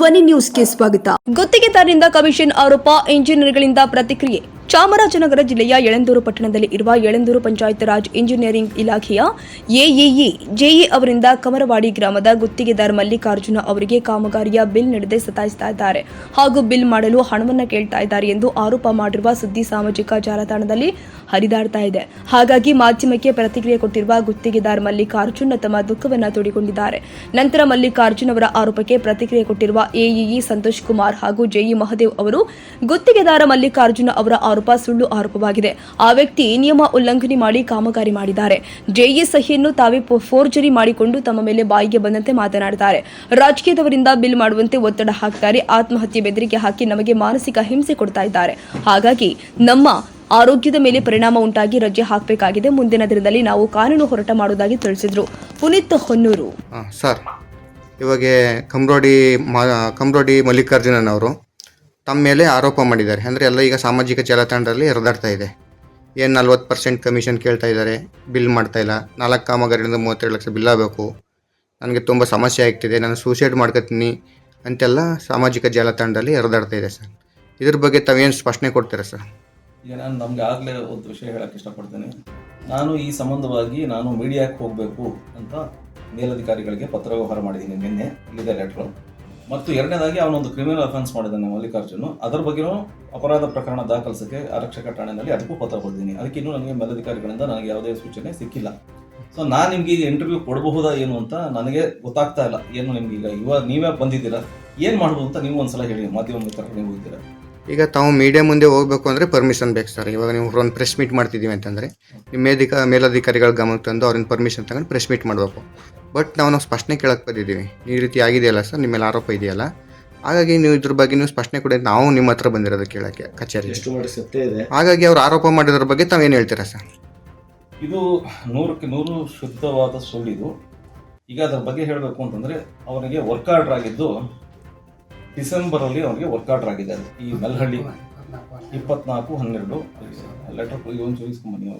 ಧ್ವನಿ ನ್ಯೂಸ್ಗೆ ಸ್ವಾಗತ. ಗುತ್ತಿಗೆದಾರರಿಂದ ಕಮಿಷನ್ ಆರೋಪ, ಇಂಜಿನಿಯರ್ಗಳಿಂದ ಪ್ರತಿಕ್ರಿಯೆ. ಚಾಮರಾಜನಗರ ಜಿಲ್ಲೆಯ ಯಳಂದೂರು ಪಟ್ಟಣದಲ್ಲಿ ಇರುವ ಯಳಂದೂರು ಪಂಚಾಯತ್ ರಾಜ್ ಇಂಜಿನಿಯರಿಂಗ್ ಇಲಾಖೆಯ ಎಇಇ ಜೆಇ ಅವರಿಂದ ಕಮರವಾಡಿ ಗ್ರಾಮದ ಗುತ್ತಿಗೆದಾರ ಮಲ್ಲಿಕಾರ್ಜುನ ಅವರಿಗೆ ಕಾಮಗಾರಿಯ ಬಿಲ್ ನೀಡದೆ ಸತಾಯಿಸ್ತಾ ಇದ್ದಾರೆ. ಹಾಗೂ ಬಿಲ್ ಮಾಡಲು ಹಣವನ್ನು ಕೇಳ್ತಾ ಇದ್ದಾರೆ ಎಂದು ಆರೋಪ ಮಾಡಿರುವ ಸುದ್ದಿ ಸಾಮಾಜಿಕ ಜಾಲತಾಣದಲ್ಲಿ ಹರಿದಾಡ್ತಾ ಇದೆ. ಹಾಗಾಗಿ ಮಾಧ್ಯಮಕ್ಕೆ ಪ್ರತಿಕ್ರಿಯೆ ಕೊಟ್ಟಿರುವ ಗುತ್ತಿಗೆದಾರ ಮಲ್ಲಿಕಾರ್ಜುನ್ ತಮ್ಮ ದುಃಖವನ್ನು ತೋಡಿಕೊಂಡಿದ್ದಾರೆ. ನಂತರ ಮಲ್ಲಿಕಾರ್ಜುನ್ ಅವರ ಆರೋಪಕ್ಕೆ ಪ್ರತಿಕ್ರಿಯೆ ಕೊಟ್ಟಿರುವ ಎಇಇ ಸಂತೋಷ್ ಕುಮಾರ್ ಹಾಗೂ ಜೆಇ ಮಹದೇವ್ ಅವರು, ಗುತ್ತಿಗೆದಾರ ಮಲ್ಲಿಕಾರ್ಜುನ ಅವರ ಆರೋಪ ಸುಳ್ಳು ಆರೋಪವಾಗಿದೆ. ಆ ವ್ಯಕ್ತಿ ನಿಯಮ ಉಲ್ಲಂಘನೆ ಮಾಡಿ ಕಾಮಗಾರಿ ಮಾಡಿದ್ದಾರೆ. ಜೆಇ ಸಹಿಯನ್ನು ತಾವೇ ಫೋರ್ಜರಿ ಮಾಡಿಕೊಂಡು ತಮ್ಮ ಮೇಲೆ ಬಾಯಿಗೆ ಬಂದಂತೆ ಮಾತನಾಡಿದ್ದಾರೆ. ರಾಜಕೀಯದವರಿಂದ ಬಿಲ್ ಮಾಡುವಂತೆ ಒತ್ತಡ ಹಾಕ್ತಾರೆ. ಆತ್ಮಹತ್ಯೆ ಬೆದರಿಕೆ ಹಾಕಿ ನಮಗೆ ಮಾನಸಿಕ ಹಿಂಸೆ ಕೊಡ್ತಾ ಇದ್ದಾರೆ. ಹಾಗಾಗಿ ನಮ್ಮ ಆರೋಗ್ಯದ ಮೇಲೆ ಪರಿಣಾಮ ಉಂಟಾಗಿ ರಜೆ ಹಾಕಬೇಕಾಗಿದೆ. ಮುಂದಿನ ದಿನದಲ್ಲಿ ನಾವು ಕಾನೂನು ಹೋರಾಟ ಮಾಡುವುದಾಗಿ ತಿಳಿಸಿದ್ರು. ಪುನೀತ್ ಹೊನ್ನೂರು. ಸರ್, ಇವಾಗ ಕಮ್ರೋಡಿ ಕಮ್ರೋಡಿ ಮಲ್ಲಿಕಾರ್ಜುನನ್ ಅವರು ತಮ್ಮ ಮೇಲೆ ಆರೋಪ ಮಾಡಿದ್ದಾರೆ. ಅಂದರೆ ಎಲ್ಲ ಈಗ ಸಾಮಾಜಿಕ ಜಾಲತಾಣದಲ್ಲಿ ಹರಿದಾಡ್ತಾ ಇದೆ. ಏನು ನಲ್ವತ್ತು ಪರ್ಸೆಂಟ್ ಕಮಿಷನ್ ಕೇಳ್ತಾ ಇದ್ದಾರೆ, ಬಿಲ್ ಮಾಡ್ತಾ ಇಲ್ಲ. ನಾಲ್ಕು ಕಾಮಗಾರಿಯಿಂದ ಮೂವತ್ತೆರಡು ಲಕ್ಷ ಬಿಲ್ ಆಗಬೇಕು. ನನಗೆ ತುಂಬ ಸಮಸ್ಯೆ ಆಗ್ತಿದೆ, ನಾನು ಸೂಸೈಡ್ ಮಾಡ್ಕೊತೀನಿ ಅಂತೆಲ್ಲ ಸಾಮಾಜಿಕ ಜಾಲತಾಣದಲ್ಲಿ ಹರಿದಾಡ್ತಾ ಇದೆ, ಸರ್. ಇದ್ರ ಬಗ್ಗೆ ತಾವೇನು ಸ್ಪಷ್ಟನೆ ಕೊಡ್ತೀರಾ, ಸರ್? ಈಗ ನಾನು ನಮ್ಗೆ ಆಗಲೇ ಒಂದು ವಿಷಯ ಹೇಳಕ್ಕೆ ಇಷ್ಟಪಡ್ತೇನೆ. ನಾನು ಈ ಸಂಬಂಧವಾಗಿ ನಾನು ಮೀಡಿಯಾಕ್ಕೆ ಹೋಗಬೇಕು ಅಂತ ಮೇಲಧಿಕಾರಿಗಳಿಗೆ ಪತ್ರ ವ್ಯವಹಾರ ಮಾಡಿದ್ದೀನಿ ನಿನ್ನೆ, ಇಲ್ಲಿದೆ ಲೆಟ್ರು ಮತ್ತು ಎರಡನೇದಾಗಿ ಅವನೊಂದು ಕ್ರಿಮಿನಲ್ ಅಫೆನ್ಸ್ ಮಾಡಿದ್ದಾನೆ ಮಲ್ಲಿಕಾರ್ಜುನ್. ಅದರ ಬಗ್ಗೆನೂ ಅಪರಾಧ ಪ್ರಕರಣ ದಾಖಲಿಸಕ್ಕೆ ಆರಕ್ಷಕ ಠಾಣೆಯಲ್ಲಿ ಅದಕ್ಕೂ ಪತ್ರ ಬರೆದಿದ್ದೀನಿ ಅದಕ್ಕೆ ಇನ್ನೂ ನನಗೆ ಮೇಲಧಿಕಾರಿಗಳಿಂದ ನನಗೆ ಯಾವುದೇ ಸೂಚನೆ ಸಿಕ್ಕಿಲ್ಲ. ಸೊ ನಾನು ನಿಮ್ಗೆ ಈಗ ಇಂಟರ್ವ್ಯೂ ಕೊಡಬಹುದಾ ಏನು ಅಂತ ನನಗೆ ಗೊತ್ತಾಗ್ತಾ ಇಲ್ಲ. ಏನು ನಿಮ್ಗೆ ಈಗ ಇವಾಗ ನೀವೇ ಬಂದಿದ್ದೀರಾ? ಏನು ಮಾಡ್ಬೋದು ಅಂತ ನೀವು ಒಂದ್ಸಲ ಹೇಳಿ. ಮಾಧ್ಯಮ ಮಿತ್ರರು ನೀವು ಇದ್ದೀರಾ? ಈಗ ತಾವು ಮೀಡಿಯಾ ಮುಂದೆ ಹೋಗಬೇಕು ಅಂದರೆ ಪರ್ಮಿಷನ್ ಬೇಕು ಸರ್ ಇವಾಗ ನೀವು ಒಂದು ಪ್ರೆಸ್ ಮೀಟ್ ಮಾಡ್ತಿದ್ದೀವಿ ಅಂತಂದರೆ ನಿಮ್ಮ ಮೇಧಿಕ ಮೇಲಧಿಕಾರಿಗಳ ಗಮನಕ್ಕೆ ತಂದು ಅವ್ರನ್ನ ಪರ್ಮಿಷನ್ ತಗೊಂಡು ಪ್ರೆಸ್ ಮೀಟ್ ಮಾಡಬೇಕು. ಬಟ್ ನಾವು ನಾವು ಸ್ಪಷ್ಟನೆ ಕೇಳಕ್ಕೆ ಬಂದಿದ್ದೀವಿ. ಈ ರೀತಿ ಆಗಿದೆಯಲ್ಲ ಸರ್ ನಿಮ್ಮ ಮೇಲೆ ಆರೋಪ ಇದೆಯಲ್ಲ? ಹಾಗಾಗಿ ನೀವು ಇದ್ರ ಬಗ್ಗೆ ನೀವು ಸ್ಪಷ್ಟನೆ ಕೊಡಿ ನಾವು ನಿಮ್ಮ ಹತ್ರ ಬಂದಿರೋದು ಕೇಳೋಕ್ಕೆ ಕಚೇರಿ ಎಷ್ಟು ಮಾಡಿ ಸತ್ಯ ಇದೆ? ಹಾಗಾಗಿ ಅವ್ರು ಆರೋಪ ಮಾಡಿದ್ರ ಬಗ್ಗೆ ತಾವು ಏನು ಹೇಳ್ತೀರಾ ಸರ್ ಇದು ನೂರಕ್ಕೆ ನೂರು ಶುದ್ಧವಾದ ಸುಳ್ಳಿದು. ಈಗ ಅದರ ಬಗ್ಗೆ ಹೇಳಬೇಕು ಅಂತಂದ್ರೆ ಅವನಿಗೆ ವರ್ಕ್ ಆರ್ಡರ್ ಆಗಿದ್ದು ಡಿಸೆಂಬರ್ ಅಲ್ಲಿ ಅವನಿಗೆ ವರ್ಕ್ ಆರ್ಡರ್ ಆಗಿದೆ. ಈ ಮೆಲ್ಹಳ್ಳಿ ಇಪ್ಪತ್ನಾಲ್ಕು ಹನ್ನೆರಡು ಲೆಟರ್ ಒಂದು ಚೂಸ್ಕೊಂಬನ್ನಿ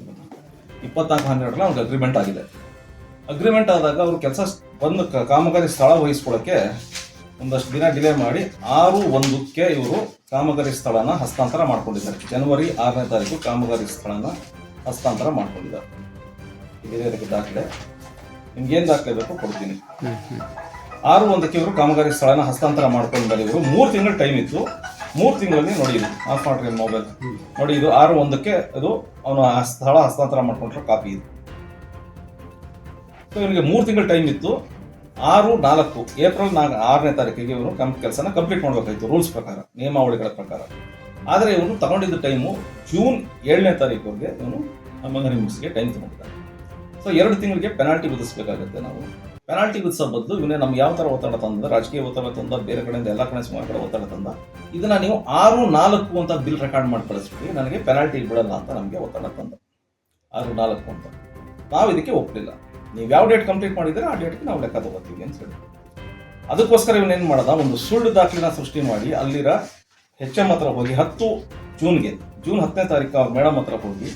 ಇಪ್ಪತ್ನಾಲ್ಕು ಹನ್ನೆರಡರಲ್ಲಿ ಅವ್ನಿಗೆ ಅಗ್ರಿಮೆಂಟ್ ಆಗಿದೆ. ಅಗ್ರಿಮೆಂಟ್ ಆದಾಗ ಅವ್ರ ಕೆಲಸ ಬಂದು ಕಾಮಗಾರಿ ಸ್ಥಳ ವಹಿಸ್ಕೊಳ್ಳೋಕ್ಕೆ ಒಂದಷ್ಟು ದಿನ ಡಿಲೇ ಮಾಡಿ ಆರು ಒಂದಕ್ಕೆ ಇವರು ಕಾಮಗಾರಿ ಸ್ಥಳನ ಹಸ್ತಾಂತರ ಮಾಡ್ಕೊಂಡಿದ್ದಾರೆ. ಜನವರಿ ಆರನೇ ತಾರೀಕು ಕಾಮಗಾರಿ ಸ್ಥಳನ ಹಸ್ತಾಂತರ ಮಾಡ್ಕೊಂಡಿದ್ದಾರೆ. ಇದೇ ಅದಕ್ಕೆ ದಾಖಲೆ. ನಿಮ್ಗೆ ಏನು ದಾಖಲೆ ಬೇಕು ಕೊಡ್ತೀನಿ. ಆರು ಒಂದಕ್ಕೆ ಇವರು ಕಾಮಗಾರಿ ಸ್ಥಳನ ಹಸ್ತಾಂತರ ಮಾಡ್ಕೊಂಡ್ಮೇಲೆ ಇವರು ಮೂರು ತಿಂಗಳು ಟೈಮ್ ಇತ್ತು. ಮೂರು ತಿಂಗಳಲ್ಲಿ ನೋಡಿ ಇದು ಆಫ್ ಮಾಡ್ರಿ ಮೊಬೈಲ್ ನೋಡಿ ಇದು ಆರು ಒಂದಕ್ಕೆ ಅದು ಅವನು ಸ್ಥಳ ಹಸ್ತಾಂತರ ಮಾಡ್ಕೊಂಡ್ರೆ ಕಾಪಿ ಇದು. ಸೊ ಇವನಿಗೆ ಮೂರು ತಿಂಗಳು ಟೈಮ್ ಇತ್ತು. ಆರು, ನಾಲ್ಕು, ಏಪ್ರಿಲ್ ನಾಲ್ಕು, ಆರನೇ ತಾರೀಕಿಗೆ ಇವರು ಕಂಪ್ ಕೆಲಸನ ಕಂಪ್ಲೀಟ್ ಮಾಡಬೇಕಾಯಿತು ರೂಲ್ಸ್ ಪ್ರಕಾರ, ನಿಯಮಾವಳಿಗಳ ಪ್ರಕಾರ. ಆದರೆ ಇವನು ತಗೊಂಡಿದ್ದ ಟೈಮು ಜೂನ್ ಏಳನೇ ತಾರೀಕುವರೆಗೆ ಇವನು ನಮ್ಮ ಮುಗಿಸಿಗೆ ಟೈಮ್ ತಗೊಂಡಿದ್ದಾನೆ. ಸೊ ಎರಡು ತಿಂಗಳಿಗೆ ಪೆನಾಲ್ಟಿ ವಿಧಿಸಬೇಕಾಗುತ್ತೆ ನಾವು. ಪೆನಾಲ್ಟಿ ವಿಧಿಸೋ ಬದಲು ಇವನೇ ನಮ್ಗೆ ಯಾವ ಥರ ಒತ್ತಡ ತಂದ? ರಾಜಕೀಯ ಒತ್ತಡ ತಂದ, ಬೇರೆ ಕಡೆಯಿಂದ ಎಲ್ಲ ಕಡೆ ಸುಮಾರು ಕಡೆ ಒತ್ತಡ ತಂದ. ಇದನ್ನ ನೀವು ಆರು ನಾಲ್ಕು ಅಂತ ಬಿಲ್ ರೆಕಾರ್ಡ್ ಮಾಡಿ ಕಳಿಸ್ಬಿಟ್ಟು ನನಗೆ ಪೆನಾಲ್ಟಿ ಬಿಡಲ್ಲ ಅಂತ ನಮಗೆ ಒತ್ತಡ ತಂದ. ಆರು ನಾಲ್ಕು ಅಂತ. ನಾವು ಇದಕ್ಕೆ ಒಪ್ಪಲಿಲ್ಲ ನೀವು ಯಾವ ಡೇಟ್ ಕಂಪ್ಲೀಟ್ ಮಾಡಿದ್ರೆ ಆ ಡೇಟ್ಗೆ ನಾವು ಲೆಕ್ಕ ತಗೋತೀವಿ ಅಂತ ಹೇಳಿ. ಅದಕ್ಕೋಸ್ಕರ ಇವನೇನು ಮಾಡದ? ಒಂದು ಸುಳ್ಳು ದಾಖಲಿನ ಸೃಷ್ಟಿ ಮಾಡಿ, ಅಲ್ಲಿರ ಹೆಚ್ ಎಂ ಹತ್ರ ಹೋಗಿ ಹತ್ತು ಜೂನ್ಗೆ, ಜೂನ್ ಹತ್ತನೇ ತಾರೀಕು ಅವ್ರ ಮೇಡಮ್ ಹತ್ರ ಹೋಗಿ,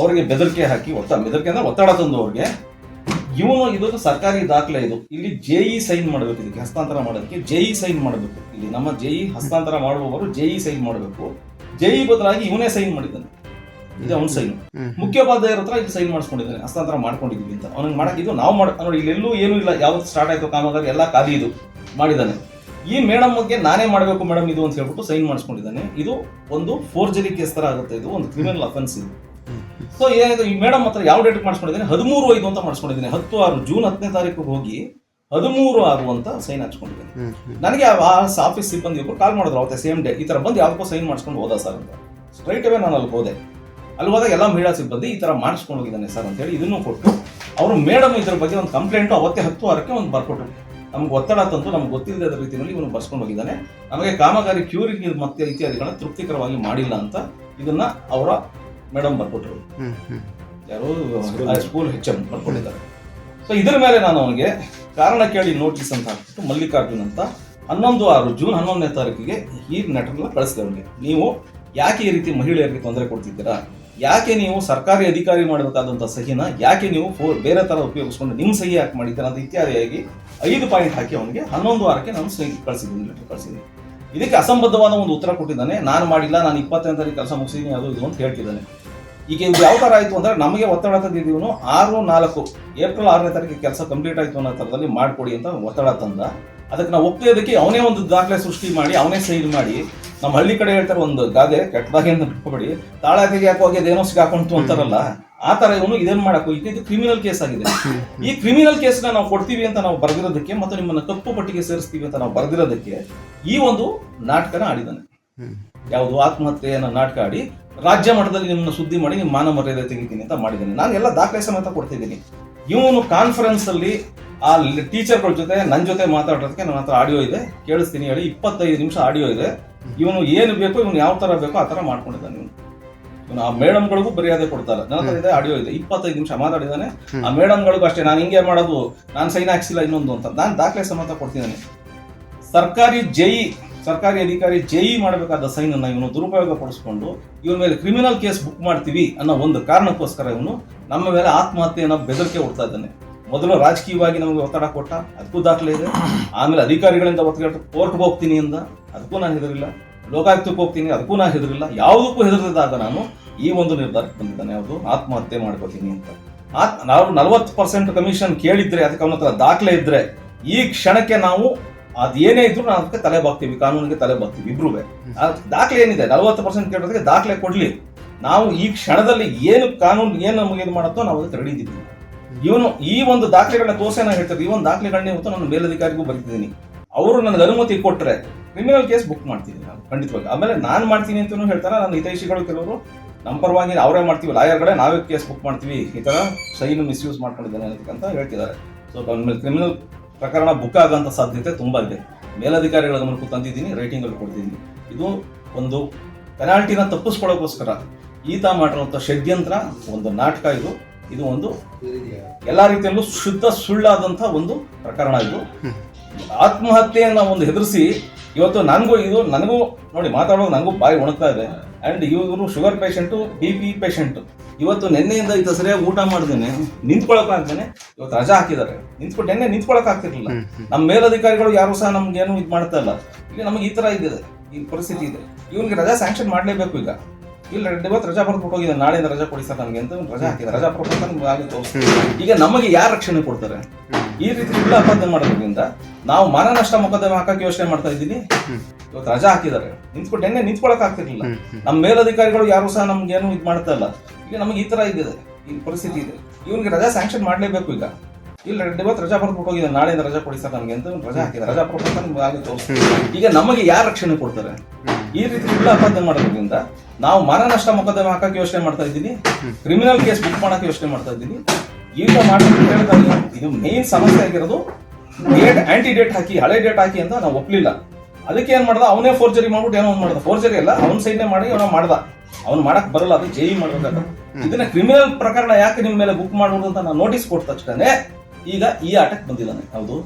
ಅವರಿಗೆ ಬೆದರಿಕೆ ಹಾಕಿ ಒತ್ತ ಬೆದರಿಕೆ ಅಂದ್ರೆ ಒತ್ತಡ ತಂದು ಅವ್ರಿಗೆ ಇವನು ಇದೊಂದು ಸರ್ಕಾರಿ ದಾಖಲೆ ಇದು. ಇಲ್ಲಿ ಜೆಇ ಸೈನ್ ಮಾಡಬೇಕು ಇದಕ್ಕೆ ಹಸ್ತಾಂತರ ಮಾಡೋದಕ್ಕೆ. ಜೆಇ ಸೈನ್ ಮಾಡಬೇಕು. ಇಲ್ಲಿ ನಮ್ಮ ಜೆಇ ಹಸ್ತಾಂತರ ಮಾಡುವವರು ಜೆಇ ಸೈನ್ ಮಾಡಬೇಕು. ಜೆಇ ಬದಲಾಗಿ ಇವನೇ ಸೈನ್ ಮಾಡಿದ್ದಾನೆ. ಇದು ಅವ್ನು ಸೈನ್ ಮುಖ್ಯೋಪಾಧ್ಯಾಯರ ಹತ್ರ ಇದು ಸೈನ್ ಮಾಡಿಸ್ಕೊಂಡಿದ್ದಾನೆ. ಹಸ್ತಾಂತರ ಮಾಡ್ಕೊಂಡಿದ್ದೀವಿ ಅಂತ. ಅವನಿಗೆ ಮಾಡಕ್ಕೆ ಇದು ನಾವು ಮಾಡ ನೋಡಿ ಇಲ್ಲೆಲ್ಲೂ ಏನೂ ಇಲ್ಲ. ಯಾವ್ದು ಸ್ಟಾರ್ಟ್ ಆಯ್ತು ಕಾಮಗಾರಿ ಎಲ್ಲ ಖಾಲಿ ಇದು ಮಾಡಿದ್ದಾನೆ. ಈ ಮೇಡಮ್ ಬಗ್ಗೆ ನಾನೇ ಮಾಡಬೇಕು ಮೇಡಮ್ ಇದು ಅಂತ ಹೇಳ್ಬಿಟ್ಟು ಸೈನ್ ಮಾಡಿಸ್ಕೊಂಡಿದ್ದಾನೆ. ಇದು ಒಂದು ಫೋರ್ಜರಿ ಕೇಸ್ ತರ ಆಗುತ್ತೆ. ಇದು ಒಂದು ಕ್ರಿಮಿನಲ್ ಅಫೆನ್ಸ್ ಇದು. ಸೊ ಏನಾಯ್ತು ಈ ಮೇಡಮ್ ಹತ್ರ ಯಾವ ಡೇಟ್ ಮಾಡಿಸ್ಕೊಂಡಿದ್ದೀನಿ? ಹದಿಮೂರು ಐದು ಅಂತ ಮಾಡಿಸ್ಕೊಂಡಿದ್ದೀನಿ. ಹತ್ತು ಆರು ಜೂನ್ ಹತ್ತನೇ ತಾರೀಕು ಹೋಗಿ ಹದಿಮೂರು ಆರು ಅಂತ ಸೈನ್ ಹ್ಮ್ ನನಗೆ ಆ ಆಫೀಸ್ ಸಿಬ್ಬಂದಿ ಒಬ್ಬರು ಕಾಲ್ ಮಾಡಿದ್ರು ಅವತ್ತೆ ಸೇಮ್ ಡೇ ಈ ತರ ಬಂದು ಯಾವ್ದಕ್ಕೂ ಸೈನ್ ಮಾಡಿಸ್ಕೊಂಡು ಹೋದ ಸರ್ ಅಂತ. ಸ್ಟ್ರೈಟ್ ಅವೇ ನಾನು ಅಲ್ಲಿ ಹೋದೆ. ಅಲ್ಲಿ ಹೋದಾಗ ಎಲ್ಲ ಮಹಿಳಾ ಸಿಬ್ಬಂದಿ ಈ ತರ ಮಾಡಿಸ್ಕೊಂಡು ಹೋಗಿದ್ದಾನೆ ಸರ್ ಅಂತೇಳಿ ಇದನ್ನು ಕೊಟ್ಟು ಅವರು ಮೇಡಮ್ ಇದ್ರ ಬಗ್ಗೆ ಒಂದು ಕಂಪ್ಲೇಂಟ್ ಅವತ್ತೇ ಹತ್ತು ವಾರಕ್ಕೆ ಒಂದು ಬರ್ಕೊಟ್ರು. ನಮ್ಗೆ ಒತ್ತಡ ತಂದು ನಮ್ಗೆ ಗೊತ್ತಿಲ್ಲದ ರೀತಿಯಲ್ಲಿ ಇವನು ಬರ್ಸ್ಕೊಂಡು ಹೋಗಿದ್ದಾನೆ. ನಮಗೆ ಕಾಮಗಾರಿ ಕ್ಯೂರಿಂಗ್ ಮತ್ತೆ ಇತ್ಯಾದಿಗಳನ್ನ ತೃಪ್ತಿಕರವಾಗಿ ಮಾಡಿಲ್ಲ ಅಂತ ಇದನ್ನ ಅವರ ಮೇಡಮ್ ಬರ್ಕೊಟ್ರು. ಯಾರು ಸ್ಕೂಲ್ ಹೆಚ್ ಎಂ ಬರ್ಕೊಂಡಿದ್ದಾರೆ. ಸೊ ಇದ್ರ ಮೇಲೆ ನಾನು ಅವನಿಗೆ ಕಾರಣ ಕೇಳಿ ನೋಟಿಸ್ ಅಂತ ಹಾಕ್ಬಿಟ್ಟು ಮಲ್ಲಿಕಾರ್ಜುನ್ ಅಂತ ಹನ್ನೊಂದು ಆರು ಜೂನ್ ಹನ್ನೊಂದನೇ ತಾರೀಕಿಗೆ ಈ ನಟನ ಕಳಿಸಿದೆ ಅವನಿಗೆ. ನೀವು ಯಾಕೆ ಈ ರೀತಿ ಮಹಿಳೆಯರಿಗೆ ತೊಂದರೆ ಕೊಡ್ತಿದ್ದೀರಾ? ಯಾಕೆ ನೀವು ಸರ್ಕಾರಿ ಅಧಿಕಾರಿ ಮಾಡಬೇಕಾದಂಥ ಸಹಿನ ಯಾಕೆ ನೀವು ಬೇರೆ ತರ ಉಪಯೋಗಿಸ್ಕೊಂಡು ನಿಮ್ಮ ಸಹಿ ಯಾಕೆ ಮಾಡಿದ್ದೀರ ಅಂತ ಇತ್ಯಾದಿಯಾಗಿ ಐದು ಪಾಯಿಂಟ್ ಹಾಕಿ ಅವನಿಗೆ ಹನ್ನೊಂದು ವಾರಕ್ಕೆ ನಾನು ಸಹಿ ಕಳಿಸಿದ್ದೀನಿ ಲೆಟರ್ ಕಳಿಸಿದ್ದೀನಿ. ಇದಕ್ಕೆ ಅಸಂಬದ್ಧವಾದ ಒಂದು ಉತ್ತರ ಕೊಟ್ಟಿದ್ದಾನೆ. ನಾನು ಮಾಡಿಲ್ಲ ನಾನು ಇಪ್ಪತ್ತನೇ ತಾರೀಕು ಕೆಲಸ ಮುಗಿಸಿದ್ದೀನಿ ಅದು ಇದು ಅಂತ ಹೇಳ್ತಿದ್ದಾನೆ. ಈಗ ಇದು ಯಾವ ಥರ ಆಯಿತು ಅಂದರೆ ನಮಗೆ ಒತ್ತಡ ತಂದಿದ್ದೀವನು ಆರು ನಾಲ್ಕು, ಏಪ್ರಿಲ್ ಆರನೇ ತಾರೀಕಿಗೆ ಕೆಲಸ ಕಂಪ್ಲೀಟ್ ಆಯಿತು ಅನ್ನೋ ಥರದಲ್ಲಿ ಮಾಡಿಕೊಡಿ ಅಂತ ಒತ್ತಡ ತಂದ. ಅದಕ್ಕೆ ನಾವು ಒಪ್ಪಿಯೋದಕ್ಕೆ ಅವನೇ ಒಂದು ದಾಖಲೆ ಸೃಷ್ಟಿ ಮಾಡಿ, ಅವನೇ ಸೈನ್ ಮಾಡಿ. ನಮ್ಮ ಹಳ್ಳಿ ಕಡೆ ಹೇಳ್ತಾರೆ ಒಂದು ಗಾದೆ ಕೆಟ್ಟದಾಗೆ ಅಂತ ಬಿಟ್ಕೊಬೇಡಿ ತಾಳ ಯಾಕೆ ಹೋಗಿ ಅದೇನೋ ಸಿಗಾಕೊಂತು ಅಂತಾರಲ್ಲ, ಆ ತರ ಇವನು ಇದೇನು ಮಾಡಕ್ ಹೋಗಿ. ಇದು ಕ್ರಿಮಿನಲ್ ಕೇಸ್ ಆಗಿದೆ. ಈ ಕ್ರಿಮಿನಲ್ ಕೇಸ್ನ ನಾವು ಕೊಡ್ತೀವಿ ಅಂತ ನಾವು ಬರೆದಿರೋದಕ್ಕೆ ಮತ್ತು ನಿಮ್ಮನ್ನ ಕಪ್ಪು ಪಟ್ಟಿಗೆ ಸೇರಿಸ್ತೀವಿ ಅಂತ ನಾವು ಬರೆದಿರೋದಕ್ಕೆ ಈ ಒಂದು ನಾಟಕನ ಆಡಿದ್ದಾನೆ. ಹ್ಮ್. ಯಾವುದು ಆತ್ಮಹತ್ಯೆಯನ್ನು ನಾಟಕ ಆಡಿ ರಾಜ್ಯ ಮಟ್ಟದಲ್ಲಿ ನಿಮ್ಮನ್ನ ಸುದ್ದಿ ಮಾಡಿ ನಿಮ್ಮ ಮಾನ ಮರ್ಯಾದೆ ತೆಗಿತೀನಿ ಅಂತ ಮಾಡಿದ್ದೀನಿ. ನಾನು ಎಲ್ಲ ದಾಖಲೆ ಸಮೇತ ಕೊಡ್ತಿದ್ದೀನಿ. ಇವನು ಕಾನ್ಫರೆನ್ಸ್ ಅಲ್ಲಿ ಆ ಟೀಚರ್ಗಳ ಜೊತೆ ನನ್ನ ಜೊತೆ ಮಾತಾಡೋದಕ್ಕೆ ನನ್ನ ಹತ್ರ ಆಡಿಯೋ ಇದೆ. ಕೇಳಿಸ್ತೀನಿ ಹೇಳಿ ಇಪ್ಪತ್ತೈದು ನಿಮಿಷ ಆಡಿಯೋ ಇದೆ. ಇವನು ಏನು ಬೇಕು ಇವನು ಯಾವ ತರ ಬೇಕೋ ಆ ತರ ಮಾಡ್ಕೊಂಡಿದ್ದಾನೆ ಇವನು. ಇವನು ಆ ಮೇಡಮ್ಗಳಿಗೂ ಮರ್ಯಾದೆ ಕೊಡ್ತಾರೆ. ನನ್ನ ಹತ್ರ ಇದೆ ಆಡಿಯೋ ಇದೆ. ಇಪ್ಪತ್ತೈದು ನಿಮಿಷ ಮಾತಾಡಿದ್ದಾನೆ. ಆ ಮೇಡಮ್ಗಳಿಗೂ ಅಷ್ಟೇ ನಾನು ಹಿಂಗೆ ಮಾಡೋದು ನಾನು ಸೈನ್ ಹಾಕ್ಸಿಲ್ಲ ಇನ್ನೊಂದು ಅಂತ. ನಾನು ದಾಖಲೆ ಸಮೇತ ಕೊಡ್ತಿದ್ದಾನೆ. ಸರ್ಕಾರಿ ಜೈ ಸರ್ಕಾರಿ ಅಧಿಕಾರಿ ಜೈ ಮಾಡಬೇಕಾದ ಸೈನ್ ಅನ್ನ ಇವನು ದುರುಪಯೋಗ ಪಡಿಸ್ಕೊಂಡು ಇವನ ಮೇಲೆ ಕ್ರಿಮಿನಲ್ ಕೇಸ್ ಬುಕ್ ಮಾಡ್ತೀವಿ ಅನ್ನೋ ಒಂದು ಕಾರಣಕ್ಕೋಸ್ಕರ ಇವನು ನಮ್ಮ ಮೇಲೆ ಆತ್ಮಹತ್ಯೆಯನ್ನು ಬೆದರಿಕೆ ಹೊಡ್ತಾ ಇದ್ದಾನೆ. ಮೊದಲು ರಾಜಕೀಯವಾಗಿ ನಮಗೆ ಒತ್ತಡ ಕೊಟ್ಟ, ಅದಕ್ಕೂ ದಾಖಲೆ ಇದೆ. ಆಮೇಲೆ ಅಧಿಕಾರಿಗಳಿಂದ ಒತ್ತಡ ಕೋರ್ಟ್ಗೆ ಹೋಗ್ತೀನಿ ಅಂದ, ಅದಕ್ಕೂ ನಾನು ಹೆದರಿಲ್ಲ. ಲೋಕಾಯುಕ್ತಕ್ಕೆ ಹೋಗ್ತೀನಿ, ಅದಕ್ಕೂ ನಾನು ಹೆದರಿಲ್ಲ. ಯಾವುದಕ್ಕೂ ಹೆದರಿದಾಗ ನಾನು ಈ ಒಂದು ನಿರ್ಧಾರಕ್ಕೆ ಬಂದಿದ್ದಾನೆ. ಅವರು ಆತ್ಮಹತ್ಯೆ ಮಾಡ್ಕೋತೀನಿ ಅಂತ. ಆತ್ ನಾವು ನಲವತ್ತು ಪರ್ಸೆಂಟ್ ಕಮಿಷನ್ ಕೇಳಿದ್ರೆ, ಅದಕ್ಕೆ ಅವನ ಹತ್ರ ದಾಖಲೆ ಇದ್ರೆ, ಈ ಕ್ಷಣಕ್ಕೆ ನಾವು ಅದೇನೇ ಇದ್ರು ನಾವು ಅದಕ್ಕೆ ತಲೆ ಬಾಗ್ತೀವಿ ಕಾನೂನಿಗೆ ತಲೆ ಬಾಗ್ತೀವಿ ಇಬ್ರು ದಾಖಲೆ ಏನಿದೆ? ನಲವತ್ತು ಪರ್ಸೆಂಟ್ ಕೇಳೋದಕ್ಕೆ ದಾಖಲೆ ಕೊಡ್ಲಿ. ನಾವು ಈ ಕ್ಷಣದಲ್ಲಿ ಏನು ಕಾನೂನು ಏನು ನಮಗೆ ಇದು ಮಾಡುತ್ತೋ ನಾವು ಅದಕ್ಕೆ ರೆಡಿ ಇದ್ದೀವಿ. ಇವನು ಈ ಒಂದು ದಾಖಲೆಗಳನ್ನ ತೋರ್ಸೇನ ಹೇಳ್ತಾರೆ ಈ ಒಂದು ದಾಖಲೆಗಳನ್ನ ಇವತ್ತು ನಾನು ಮೇಲಧಿಕಾರಿಗೂ ಬರ್ತಿದ್ದೀನಿ. ಅವರು ನನಗೆ ಅನುಮತಿ ಕೊಟ್ಟರೆ ಕ್ರಿಮಿನಲ್ ಕೇಸ್ ಬುಕ್ ಮಾಡ್ತೀನಿ ನಾನು, ಖಂಡಿತವಾಗಿ. ಆಮೇಲೆ ನಾನು ಮಾಡ್ತೀನಿ ಅಂತಲೂ ಹೇಳ್ತಾರೆ ನನ್ನ ಹಿತೈಷಿಗಳು ಕೆಲವರು. ನಮ್ಮ ಪರವಾಗಿ ಅವರೇ ಮಾಡ್ತೀವಿ, ಲಾಯರ್ಗಳೇ ನಾವೇ ಕೇಸ್ ಬುಕ್ ಮಾಡ್ತೀವಿ. ಈ ಥರ ಸೈನು ಮಿಸ್ಯೂಸ್ ಮಾಡ್ಕೊಂಡಿದ್ದಾನೆ ಅಂತ ಹೇಳ್ತಿದ್ದಾರೆ. ಸೊ ನನ್ನ ಕ್ರಿಮಿನಲ್ ಪ್ರಕರಣ ಬುಕ್ ಆಗೋಂಥ ಸಾಧ್ಯತೆ ತುಂಬ ಇದೆ. ಮೇಲಧಿಕಾರಿಗಳ ಗಮನಕ್ಕೂ ತಂದಿದ್ದೀನಿ ರೈಟಿಂಗಲ್ಲಿ ಕೊಡ್ತಿದ್ದೀನಿ. ಇದು ಒಂದು ಪೆನಾಲ್ಟಿನ ತಪ್ಪಿಸ್ಕೊಳ್ಳೋಕ್ಕೋಸ್ಕರ ಈತ ಮಾಡಿರುವಂಥ ಷಡ್ಯಂತ್ರ, ಒಂದು ನಾಟಕ ಇದು. ಇದು ಒಂದು ಎಲ್ಲ ರೀತಿಯಲ್ಲೂ ಶುದ್ಧ ಸುಳ್ಳಾದಂಥ ಒಂದು ಪ್ರಕರಣ ಇದು. ಆತ್ಮಹತ್ಯೆಯನ್ನ ಒಂದು ಹೆದರಿಸಿ, ಇವತ್ತು ನನಗೂ ಇದು, ನನಗೂ ನೋಡಿ ಮಾತಾಡೋದು ನನಗೂ ಬಾಯಿ ಒಣಗ್ತಾ ಇದೆ. ಅಂಡ್ ಇವರು sugar patient B P patient ಇವತ್ತು ನಿನ್ನೆಯಿಂದ ಈ ಸರಿಯಾಗಿ ಊಟ ಮಾಡ್ದೇನೆ ನಿಂತ್ಕೊಳಕ್ ಅಂತಾನೆ ಇವತ್ತು ರಜಾ ಹಾಕಿದ್ದಾರೆ. ನಿಂತ್ಕೊಂಡು ನಿನ್ನೆ ನಿಂತ್ಕೊಳಕ್ ಆಗ್ತಿರ್ಲಿಲ್ಲ. ನಮ್ಮ ಮೇಲಧಿಕಾರಿಗಳು ಯಾರು ಸಹ ನಮ್ಗೆ ಏನು ಇದು ಮಾಡ್ತಾ ಇಲ್ಲ. ಈಗ ನಮಗೆ ಈ ತರ ಇದೆ ಈ ಪರಿಸ್ಥಿತಿ ಇದೆ. ಇವನಿಗೆ ರಜಾ ಸ್ಯಾಂಕ್ಷನ್ ಮಾಡಲೇಬೇಕು ಈಗ. ಇಲ್ಲ ಇವತ್ತು ರಜಾ ಬರ್ದು ಹೋಗಿದೆ ನಾಳೆಯಿಂದ ರಜಾ ಕೊಡಿ ಸರ್ ನಮಗೆ ಅಂತ ರಜಾ ಹಾಕಿದ್ದಾರೆ. ರಜಾ ಪ್ರಪಂಚ ನಮ್ಗೆ ಆಗಿ ತೋರಿಸ್ತಾರೆ ಈಗ ನಮಗೆ ಯಾರು ರಕ್ಷಣೆ ಕೊಡ್ತಾರೆ? ಈ ರೀತಿ ಸುಳ್ಳು ಅಪಾದನೆ ಮಾಡೋದ್ರಿಂದ ನಾವು ಮಾನ ನಷ್ಟ ಮೊಕದ್ದಮೆ ಹಾಕಕ್ಕೆ ಯೋಚನೆ ಮಾಡ್ತಾ ಇದ್ದೀನಿ ಇವತ್ತು ರಜಾ ಹಾಕಿದ್ದಾರೆ. ನಿಂತ್ಕೊಂಡು ಎಣ್ಣೆ ನಿಂತ್ಕೊಳಕ್ ಆಗ್ತಿರ್ಲಿಲ್ಲ. ನಮ್ಮ ಮೇಲಧಿಕಾರಿಗಳು ಯಾರು ಸಹ ನಮ್ಗೆ ಏನು ಇದು ಮಾಡ್ತಾ ಇಲ್ಲ. ಈಗ ನಮಗೆ ಈ ತರ ಇದೆ. ಈ ಪರಿಸ್ಥಿತಿ ಇದೆ. ಇವನಿಗೆ ರಜಾ ಸ್ಯಾಂಕ್ಷನ್ ಮಾಡಲೇಬೇಕು ಈಗ. ಇಲ್ಲ ಇವತ್ತು ರಜಾ ಬರ್ಬಿಟ್ಟು ಹೋಗಿದೆ. ನಾಳೆಯಿಂದ ರಜಾ ಕೊಡಿ ಸರ್ ನಮಗೆ ಅಂತ ರಜಾ ಹಾಕಿದ್ದಾರೆ. ರಜಾ ತೋರಿಸ್ತೀವಿ ಈಗ ನಮಗೆ ಯಾರು ರಕ್ಷಣೆ ಕೊಡ್ತಾರೆ? ಈ ರೀತಿ ಸುಳ್ಳು ಅಪಾದನೆ ಮಾಡೋದ್ರಿಂದ ನಾವು ಮಾನ ನಷ್ಟ ಮೊಕದ್ದಮೆ ಹಾಕಕ್ಕೆ ಯೋಚನೆ ಮಾಡ್ತಾ ಇದ್ದೀನಿ ಕ್ರಿಮಿನಲ್ ಕೇಸ್ ಬುಕ್ ಮಾಡಕ್ಕೆ ಯೋಚನೆ ಮಾಡ್ತಾ ಇದ್ದೀನಿ ಈಗ ಮಾಡ್ತಾರೆ ಇದು ಮೇನ್ ಸಮಸ್ಯೆ ಆಗಿರೋದು. ಡೇಟ್ ಆಂಟಿ ಡೇಟ್ ಹಾಕಿ ಹಳೆ ಡೇಟ್ ಹಾಕಿ ಅಂತ ನಾವು ಒಪ್ಲಿಲ್ಲ. ಅದಕ್ಕೆ ಏನ್ ಮಾಡ್ದ? ಅವನೇ ಫೋರ್ಜರಿ ಮಾಡ್ಬಿಟ್ಟು ಏನೋ ಒಂದು ಮಾಡ್ದ. ಫೋರ್ಜರಿ ಅಲ್ಲ ಅವ್ನ ಸೈಡ್ನೇ ಮಾಡಿ ಅವನ ಮಾಡ್ದ. ಅವ್ನು ಮಾಡಕ್ ಬರಲ್ಲ ಅದು ಜೈ ಮಾಡ್ಬೇಕಂತ ಇದನ್ನ ಕ್ರಿಮಿನಲ್ ಪ್ರಕರಣ ಯಾಕೆ ನಿಮ್ಮ ಮೇಲೆ ಬುಕ್ ಮಾಡುವುದು ಅಂತ ನಾನು ನೋಟಿಸ್ ಕೊಟ್ಟ ತಕ್ಷಣ ಈಗ ಈ ಆಟಕ್ಕೆ ಬಂದಿಲ್ಲ ಹೌದು